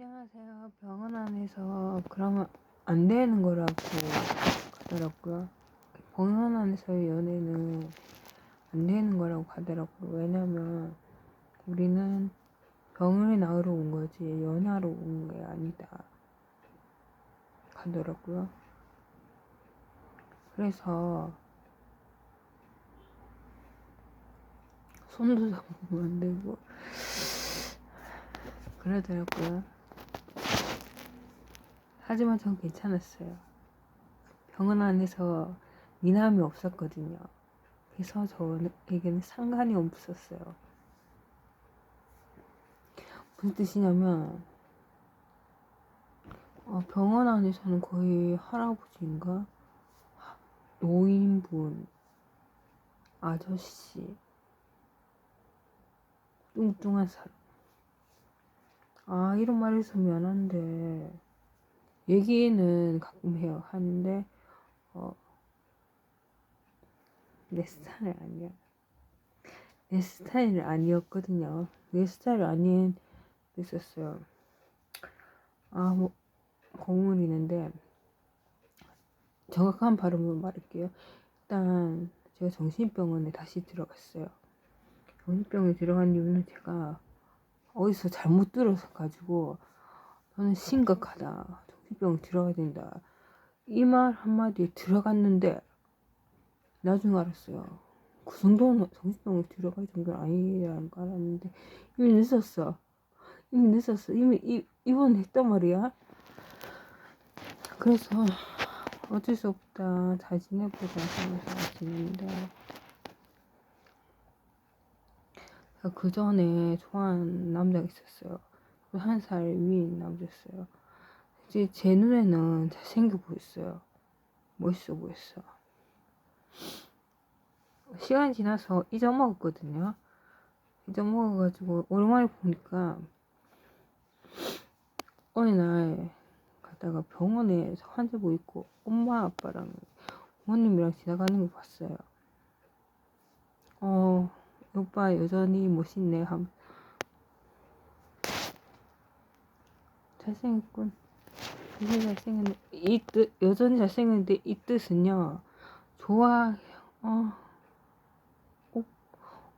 안녕하세요. 병원 안에서 그러면 안 되는 거라고 하더라고요. 병원 안에서의 연애는 안 되는 거라고 하더라고요. 왜냐면 우리는 병을 나으러 온 거지 연하러 온 게 아니다 하더라고요. 그래서 손도 잡으면 안 되고 그러더라고요. 하지만 전 괜찮았어요. 병원 안에서 미남이 없었거든요. 그래서 저에게는 상관이 없었어요. 무슨 뜻이냐면, 어, 병원 안에서는 거의 할아버지인가? 노인분, 아저씨, 뚱뚱한 사람. 아, 이런 말 해서 미안한데, 얘기는 가끔 해요. 하는데, 어, 내 스타일 아니야. 내 스타일 아니었거든요. 내 스타일 아닌, 있었어요. 아, 뭐, 고문 있는데, 정확한 발음으로 말할게요. 일단, 제가 정신병원에 다시 들어갔어요. 정신병원에 들어간 이유는 제가 어디서 잘못 들어서 가지고, 저는 심각하다. 정신병원 들어가야 된다. 이 말 한마디에 들어갔는데, 나중에 알았어요. 그 정도는 정신병원 들어갈 정도는 아니라는 거 알았는데, 이미 늦었어. 이미 늦었어. 이미 이, 입원했단 말이야. 그래서, 어쩔 수 없다. 잘 지내보자. 하면서 지냅니다. 그 전에 좋아하는 남자가 있었어요. 한 살 위인 남자였어요. 이제 제 눈에는 잘생겨 보였어요. 멋있어 보였어. 시간이 지나서 잊어먹었거든요. 잊어먹어가지고 오랜만에 보니까 어느 날 가다가 병원에 환자분 있고 엄마 아빠랑 부모님이랑 지나가는 거 봤어요. 어, 오빠 여전히 멋있네 함. 잘생겼군. 되게 잘생겼네. 이 뜻, 여전히 잘생겼는데 이 뜻은요. 좋아, 어, 오,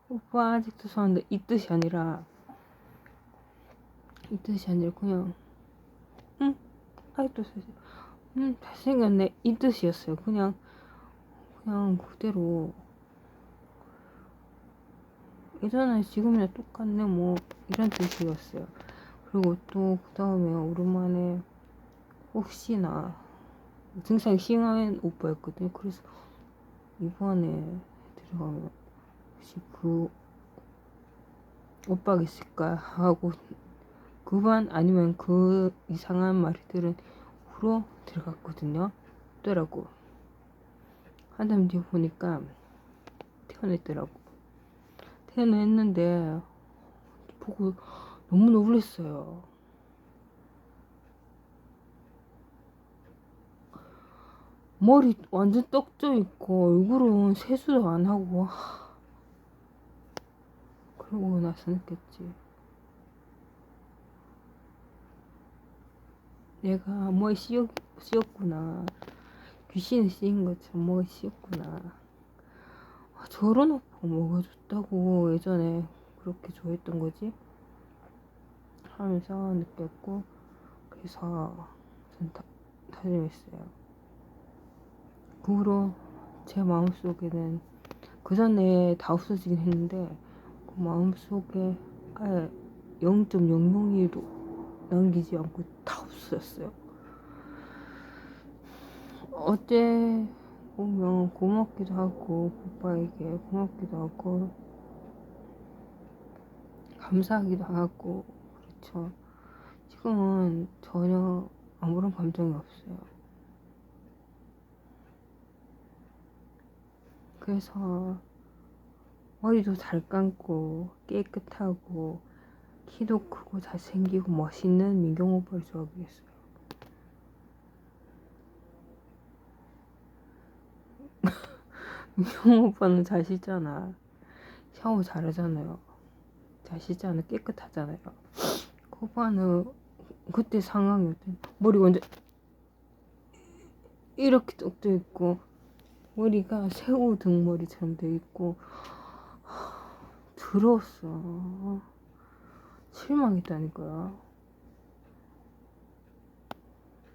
오빠 아직도 좋아하는데 이 뜻이 아니라 이 뜻이 아니라 그냥 응, 아직도 잘생, 응, 잘생겼네 이 뜻이었어요. 그냥 그냥 그대로 예전에 지금이나 똑같네 뭐 이런 뜻이었어요. 그리고 또 그 다음에 오랜만에 혹시나 증상이 심한 오빠였거든요. 그래서 이번에 들어가면 혹시 그 오빠가 있을까 하고 그반 아니면 그 이상한 말들은 후로 들어갔거든요. 더라고 한참 뒤에 보니까 태어났더라고. 태어났는데 보고 너무 놀랐어요. 머리 완전 떡져 있고 얼굴은 세수도 안 하고 그러고 나서 느꼈지. 내가 뭐에 씌었, 씌었구나. 귀신에 씌인 것처럼 뭐에 씌었구나. 아, 저런 오빠가 좋다고 예전에 그렇게 좋아했던 거지? 하면서 느꼈고 그래서 전 다, 다짐했어요. 그 후로 제 마음속에는 그 전에 다 없어지긴 했는데 그 마음속에 아예 0.001도 남기지 않고 다 없어졌어요. 어째 보면 고맙기도 하고 오빠에게 고맙기도 하고 감사하기도 하고 그렇죠. 지금은 전혀 아무런 감정이 없어요. 그래서 머리도 잘 감고 깨끗하고 키도 크고 잘생기고 멋있는 민경 오빠를 좋아하겠어요. 민경 오빠는 잘 씻잖아. 샤워 잘하잖아요. 잘 씻잖아. 깨끗하잖아요. 그 오빠는 그때 상황이었대. 머리 완전 이렇게 뚝떠 있고 머리가 새우 등머리처럼 돼 있고 더러웠어. 실망했다니까요.